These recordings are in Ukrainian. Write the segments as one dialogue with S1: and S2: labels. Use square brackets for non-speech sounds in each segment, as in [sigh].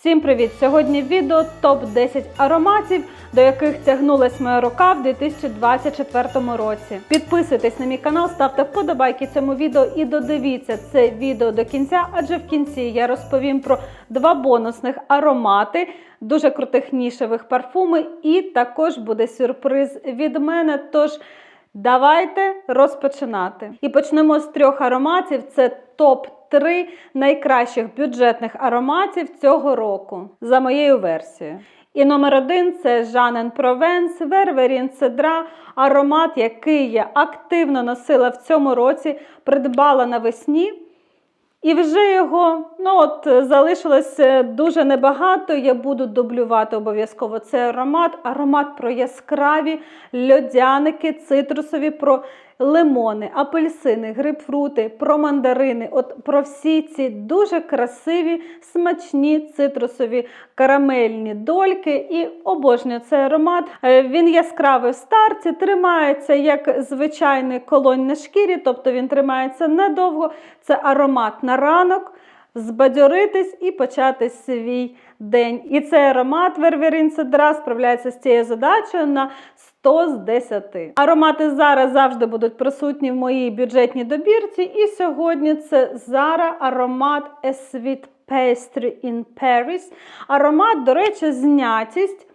S1: Всім привіт! Сьогодні відео топ-10 ароматів, до яких тягнулась моя рука в 2024 році. Підписуйтесь на мій канал, ставте вподобайки цьому відео і додивіться це відео до кінця, адже в кінці я розповім про два бонусних аромати, дуже крутих нішевих парфуми, і також буде сюрприз від мене. Тож Давайте розпочинати. І почнемо з трьох ароматів. Це топ 3 найкращих бюджетних ароматів цього року, за моєю версією. І номер один це Жанен Провенс Верверін Цедра, аромат, який я активно носила в цьому році, придбала навесні. І вже його ну от залишилось дуже небагато. Я буду дублювати обов'язково цей аромат. Аромат про яскраві льодяники, цитрусові, про лимони, апельсини, грейпфрути, про мандарини. От про всі ці дуже красиві, смачні цитрусові карамельні дольки. І обожнюю цей аромат. Е, Він яскравий в старті, тримається як звичайний колонь на шкірі, тобто він тримається недовго. Це аромат на ранок. Збадьоритись і почати свій день. І цей аромат Верверін Цедра справляється з цією задачею на 100 з 10. Аромати зараз завжди будуть присутні в моїй бюджетній добірці. І сьогодні це Зара аромат Есвіт Pastry in Paris. Аромат, до речі, знятість.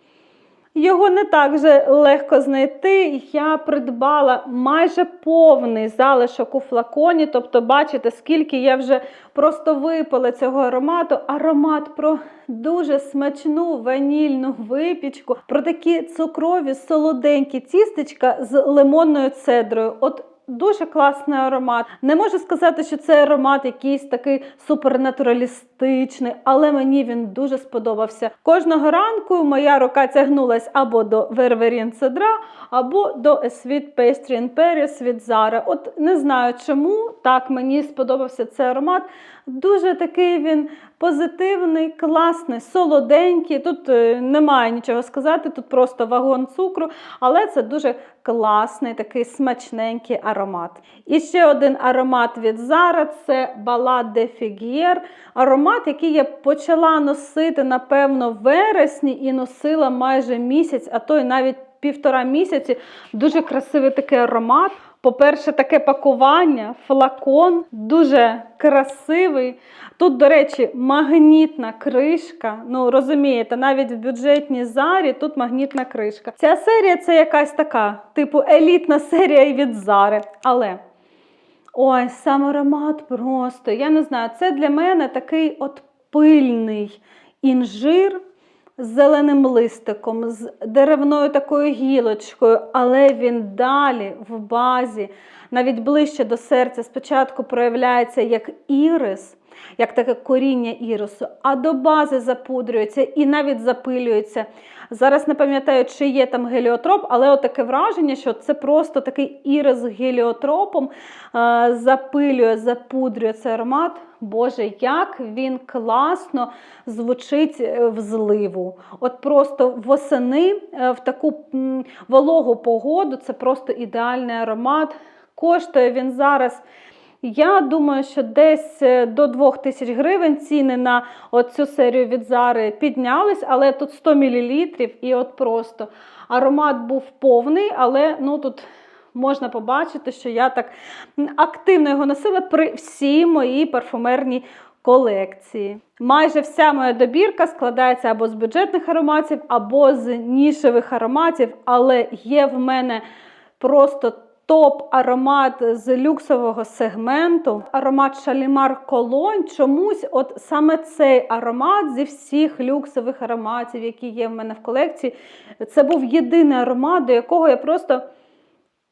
S1: Його не так же легко знайти. Я придбала майже повний залишок у флаконі. Тобто, бачите, скільки я вже просто випила цього аромату. Аромат про дуже смачну ванільну випічку, про такі цукрові солоденькі тістечка з лимонною цедрою. От Дуже класний аромат. Не можу сказати, що це аромат якийсь такий супернатуралістичний, але мені він дуже сподобався. Кожного ранку моя рука тягнулась або до Верверін Цедра, або до A Пейстрін in Paris від Zara. От не знаю чому так мені сподобався цей аромат. Дуже такий він позитивний, класний, солоденький. Тут е, немає нічого сказати, тут просто вагон цукру, але це дуже класний, такий смачненький аромат. І ще один аромат від Zara – це Balade de Figuier. Аромат, який я почала носити, напевно, в вересні і носила майже місяць, а то й навіть півтора місяці. Дуже красивий такий аромат. По-перше, таке пакування, флакон дуже красивий. Тут, до речі, магнітна кришка. Ну, розумієте, навіть в бюджетній зарі тут магнітна кришка. Ця серія це якась така, типу елітна серія від Зари. Але. Ой, сам аромат просто. Я не знаю, це для мене такий от пильний інжир з зеленим листиком, з деревною такою гілочкою, але він далі в базі, навіть ближче до серця, спочатку проявляється як ірис, як таке коріння ірису, а до бази запудрюється і навіть запилюється. Зараз не пам'ятаю, чи є там геліотроп, але таке враження, що це просто такий ірис з геліотропом е, запилює, запудрює цей аромат. Боже, як він класно звучить е, в зливу. От просто восени е, в таку вологу погоду це просто ідеальний аромат. Коштує він зараз. Я думаю, що десь е, до 2000 гривень ціни на цю серію від Зари піднялись, але тут 100 мл і от просто аромат був повний, але ну тут можна побачити, що я так активно його носила при всій моїй парфумерній колекції. Майже вся моя добірка складається або з бюджетних ароматів, або з нішевих ароматів, але є в мене просто топ-аромат з люксового сегменту, аромат Шалімар Колонь. Чомусь, от саме цей аромат зі всіх люксових ароматів, які є в мене в колекції, це був єдиний аромат, до якого я просто.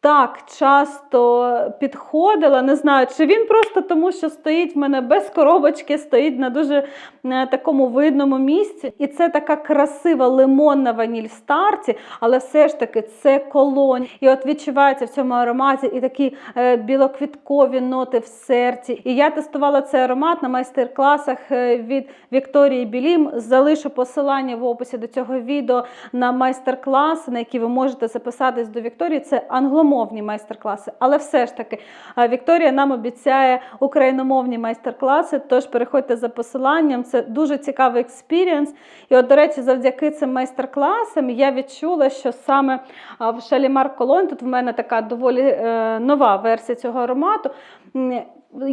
S1: Так, часто підходила, не знаю, чи він просто тому, що стоїть в мене без коробочки, стоїть на дуже е, такому видному місці. І це така красива лимонна ваніль в старті, але все ж таки це колонь. І от відчувається в цьому ароматі і такі е, білоквіткові ноти в серці. І я тестувала цей аромат на майстер-класах е, від Вікторії Білім. Залишу посилання в описі до цього відео на майстер-клас, на який ви можете записатись до Вікторії. Це англомовний англомовні майстер-класи. Але все ж таки Вікторія нам обіцяє україномовні майстер-класи. Тож переходьте за посиланням. Це дуже цікавий експірієнс. І, от, до речі, завдяки цим майстер-класам я відчула, що саме в Шалімар Колон, тут в мене така доволі е, нова версія цього аромату.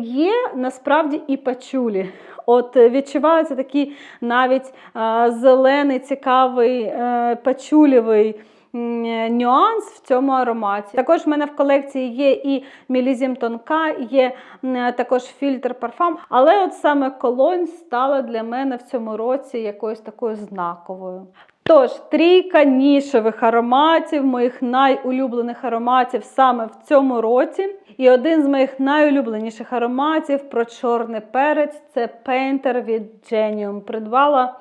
S1: Є насправді і пачулі. От е, відчувається такий навіть зелений, цікавий е, пачулєвий м, нюанс в цьому ароматі. Також в мене в колекції є і мілізім тонка, є також фільтр парфам. Але от саме колонь стала для мене в цьому році якоюсь такою знаковою. Тож, трійка нішевих ароматів, моїх найулюблених ароматів саме в цьому році. І один з моїх найулюбленіших ароматів про чорний перець це Painter від Genium. Придбала.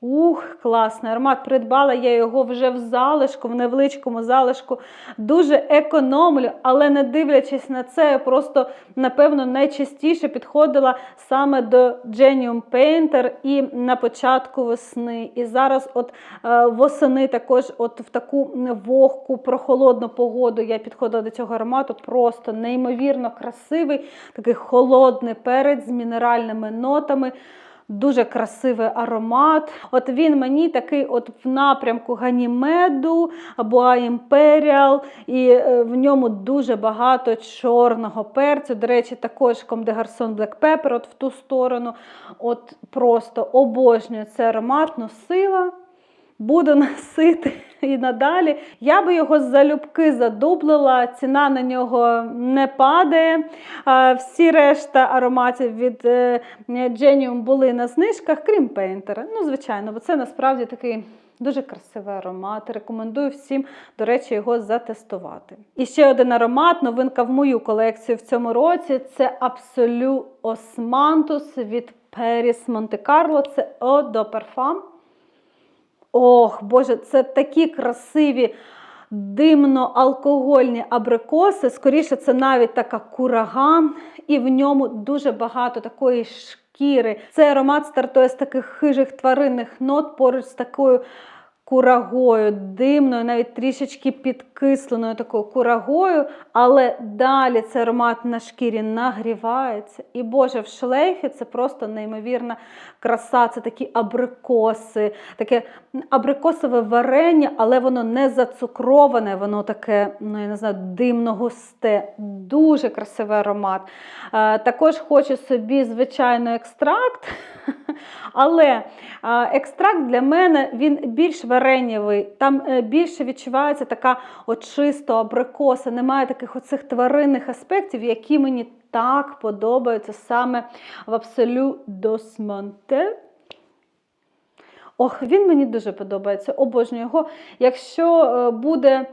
S1: Ух, класний аромат. Придбала я його вже в залишку, в невеличкому залишку. Дуже економлю, але не дивлячись на це, я просто, напевно, найчастіше підходила саме до Genium Painter і на початку весни. І зараз, от е, восени, також от в таку вогку, прохолодну погоду я підходила до цього аромату. Просто неймовірно красивий, такий холодний перець з мінеральними нотами. Дуже красивий аромат. От він мені такий от в напрямку Ганімеду або Імперіал, і е, в ньому дуже багато чорного перцю. До речі, також Garçons Black Pepper, от в ту сторону. От просто обожнюю цей аромат, носила. Буду [laughs] носити і надалі. Я би його залюбки задублила, ціна на нього не падає. Всі решта ароматів від е, Genium були на знижках, крім Painter. Ну, звичайно, бо це насправді такий. Дуже красивий аромат. Рекомендую всім, до речі, його затестувати. І ще один аромат, новинка в мою колекцію в цьому році це Absolu Osmanthus від Paris Monte Carlo. Це Eau de Parfum. Ох, Боже, це такі красиві димно-алкогольні абрикоси. Скоріше, це навіть така курага, і в ньому дуже багато такої шкіри. Цей аромат стартує з таких хижих тваринних нот поруч з такою. Курагою, димною, навіть трішечки підкисленою такою курагою, але далі цей аромат на шкірі нагрівається. І Боже, в шлейфі це просто неймовірна краса. Це такі абрикоси, таке абрикосове варення, але воно не зацукроване, воно таке, ну я не знаю, димно-густе. Дуже красивий аромат. Е, Також хочу собі, звичайно, екстракт. [laughs] Але екстракт для мене він більш варенєвий, там е, більше відчувається така от абрикоса, немає таких оцих тваринних аспектів, які мені так подобаються саме в Absolu Dos Ох, він мені дуже подобається, обожнюю його. Якщо е, буде е,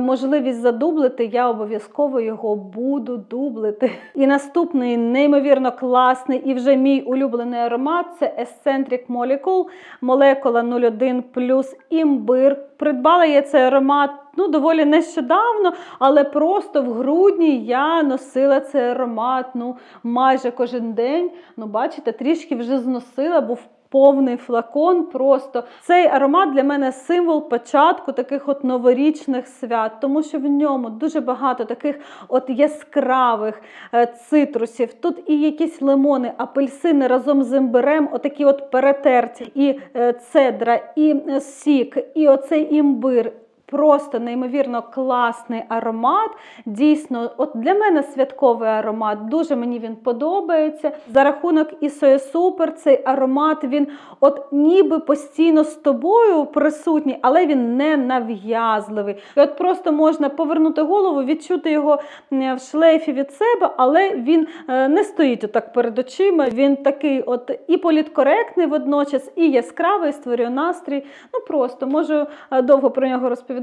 S1: можливість задублити, я обов'язково його буду дублити. І наступний неймовірно класний і вже мій улюблений аромат це Eccentric Molecule, молекула 01 плюс імбир. Придбала я цей аромат ну, доволі нещодавно, але просто в грудні я носила цей аромат ну, майже кожен день. Ну, бачите, трішки вже зносила, був повний флакон. Просто цей аромат для мене символ початку таких от новорічних свят, тому що в ньому дуже багато таких от яскравих е, цитрусів. Тут і якісь лимони, апельсини разом з імбирем, отакі от перетерті, і е, цедра, і е, сік, і оцей імбир. Просто неймовірно класний аромат. Дійсно, от для мене святковий аромат. Дуже мені він подобається. За рахунок Ісоє Супер, цей аромат він от ніби постійно з тобою присутній, але він не нав'язливий. І от просто можна повернути голову, відчути його в шлейфі від себе, але він е, не стоїть отак перед очима. Він такий, от і політкоректний водночас, і яскравий, створює настрій. Ну просто можу е, довго про нього розповідати.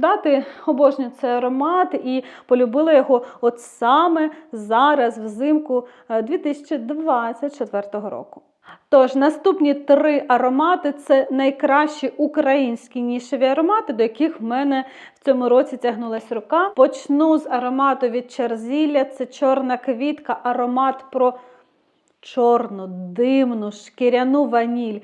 S1: Обожнюю цей аромат і полюбила його от саме зараз, взимку е, 2024 року. Тож, наступні три аромати це найкращі українські нішеві аромати, до яких в мене в цьому році тягнулась рука. Почну з аромату від Черзілля, це чорна квітка, аромат про чорну, димну, шкіряну ваніль.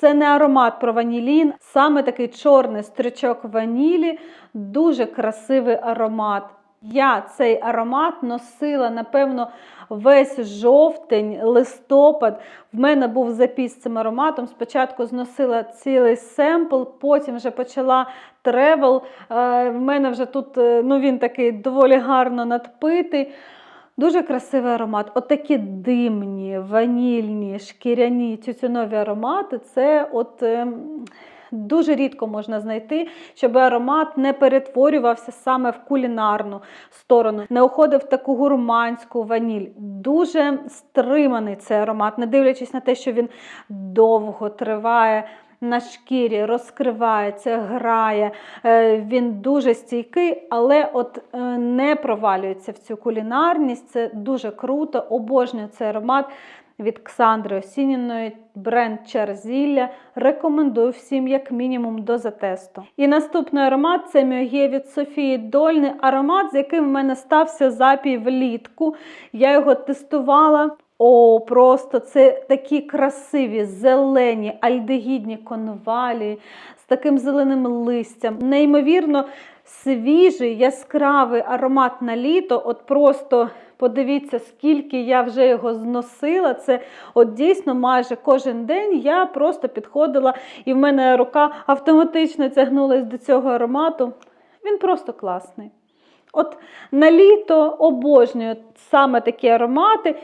S1: Це не аромат про ванілін, саме такий чорний стрічок ванілі, дуже красивий аромат. Я цей аромат носила, напевно, весь жовтень, листопад. В мене був запис з цим ароматом. Спочатку зносила цілий семпл, потім вже почала тревел. Е, В мене вже тут е, ну, він такий доволі гарно надпитий. Дуже красивий аромат. От такі димні, ванільні, шкіряні тютюнові аромати це от. ем, Дуже рідко можна знайти, щоб аромат не перетворювався саме в кулінарну сторону, не уходив в таку гурманську ваніль. Дуже стриманий цей аромат, не дивлячись на те, що він довго триває. На шкірі розкривається, грає, Е, він дуже стійкий, але от е, не провалюється в цю кулінарність. Це дуже круто. Обожнюю цей аромат від Ксандри Осініної, бренд Чарзілля. Рекомендую всім, як мінімум, до затесту. І наступний аромат це Мьоге від Софії Дольни. Аромат, з яким в мене стався запій влітку. Я його тестувала. О, просто це такі красиві, зелені, альдегідні конвалії з таким зеленим листям. Неймовірно свіжий, яскравий аромат на літо. От просто подивіться, скільки я вже його зносила. Це от дійсно майже кожен день я просто підходила, і в мене рука автоматично тягнулася до цього аромату. Він просто класний. От на літо обожнюю саме такі аромати.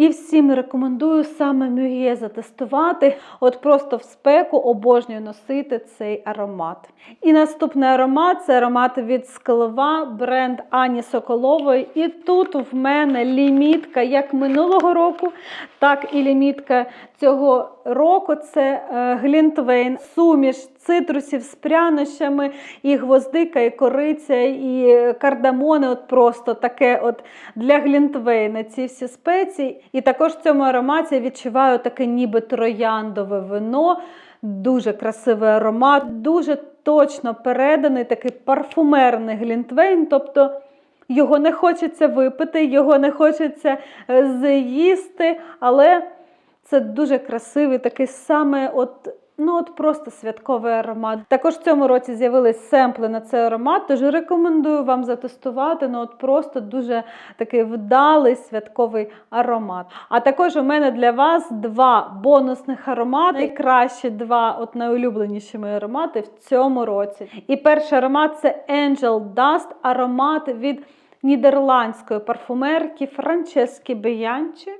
S1: І всім рекомендую саме Мює затестувати. От просто в спеку обожнюю носити цей аромат. І наступний аромат це аромат від Склова, бренд Ані Соколової. І тут в мене лімітка як минулого року, так і лімітка цього року. Це е, Глінтвейн, суміш цитрусів з прянощами, і гвоздика, і кориця, і кардамони. От просто таке от для Глінтвейна ці всі спеції. І також в цьому ароматі відчуваю таке ніби трояндове вино. Дуже красивий аромат, дуже точно переданий такий парфумерний глінтвейн. Тобто його не хочеться випити, його не хочеться е, з'їсти, але це дуже красивий, такий саме от. Ну, от просто святковий аромат. Також в цьому році з'явились семпли на цей аромат, тож рекомендую вам затестувати. Ну, от просто дуже такий вдалий святковий аромат. А також у мене для вас два бонусних аромати. Найкращі два от найулюбленіші мої аромати в цьому році. І перший аромат це Angel Dust, аромат від нідерландської парфумерки Франчески Беянчі.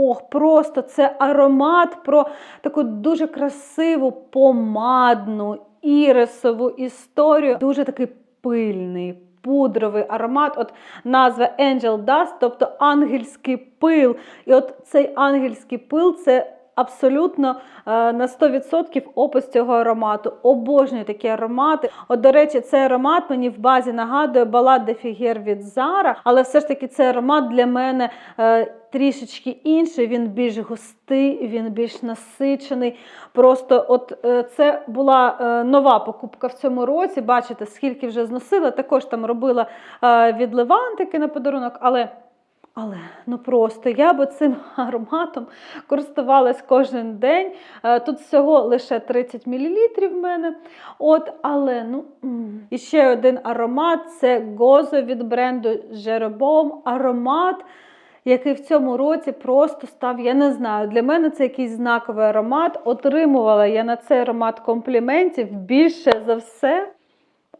S1: Ох, просто це аромат про таку дуже красиву помадну ірисову історію. Дуже такий пильний, пудровий аромат. От назва Angel Dust, тобто ангельський пил. І от цей ангельський пил це. Абсолютно е, на 100% опис цього аромату. Обожнюю такі аромати. От, до речі, цей аромат мені в базі нагадує балад де Фігер від Зара, але все ж таки цей аромат для мене е, трішечки інший. Він більш густий, він більш насичений. Просто от е, це була нова покупка в цьому році. Бачите, скільки вже зносила. Також там робила від Левантики на подарунок, але. Але ну просто я би цим [laughs] ароматом користувалась кожен день. Е, Тут всього лише 30 мл в мене. От, але ну і ще один аромат це Гозо від бренду Jeroboam. Аромат, який в цьому році просто став, я не знаю, для мене це якийсь знаковий аромат. Отримувала я на цей аромат компліментів більше за все.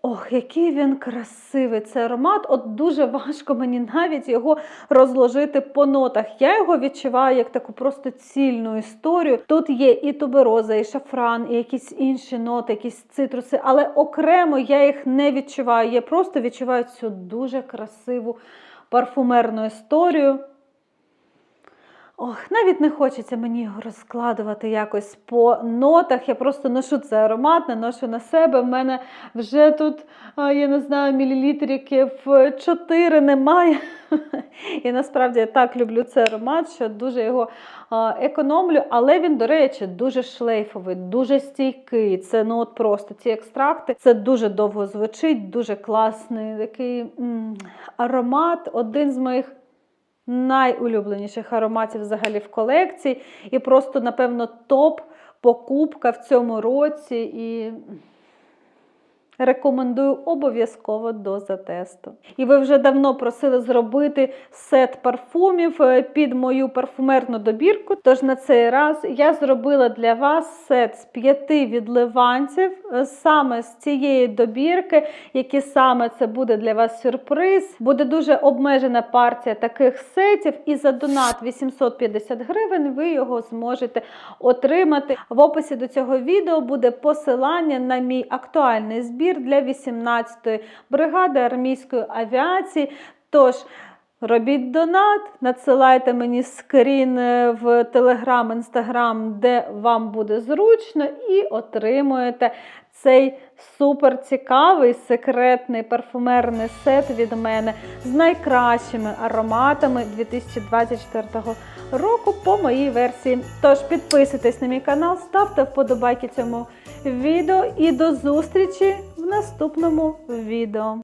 S1: Ох, який він красивий цей аромат. От дуже важко мені навіть його розложити по нотах. Я його відчуваю як таку просто цільну історію. Тут є і тубероза, і шафран, і якісь інші ноти, якісь цитруси, але окремо я їх не відчуваю. Я просто відчуваю цю дуже красиву парфумерну історію. Ох, навіть не хочеться мені його розкладувати якось по нотах. Я просто ношу цей аромат, не ношу на себе. В мене вже тут, я не знаю, мілілітриків 4 немає. [laughs] І насправді я так люблю цей аромат, що дуже його економлю. Але він, до речі, дуже шлейфовий, дуже стійкий. Це ну от просто ці екстракти. Це дуже довго звучить, дуже класний такий м, аромат. Один з моїх найулюбленіших ароматів взагалі в колекції. І просто, напевно, топ покупка в цьому році. І Рекомендую обов'язково до затесту. І ви вже давно просили зробити сет парфумів е, під мою парфумерну добірку. Тож на цей раз я зробила для вас сет з п'яти відливанців е, саме з цієї добірки, які саме це буде для вас сюрприз. Буде дуже обмежена партія таких сетів, і за донат 850 гривень ви його зможете отримати. В описі до цього відео буде посилання на мій актуальний збір для 18-ї бригади армійської авіації. Тож робіть донат, надсилайте мені скрін е, в Телеграм, Інстаграм, де вам буде зручно, і отримуєте цей супер цікавий секретний парфумерний сет від мене з найкращими ароматами 2024 року по моїй версії. Тож підписуйтесь на мій канал, ставте вподобайки цьому відео і до зустрічі в наступному відео.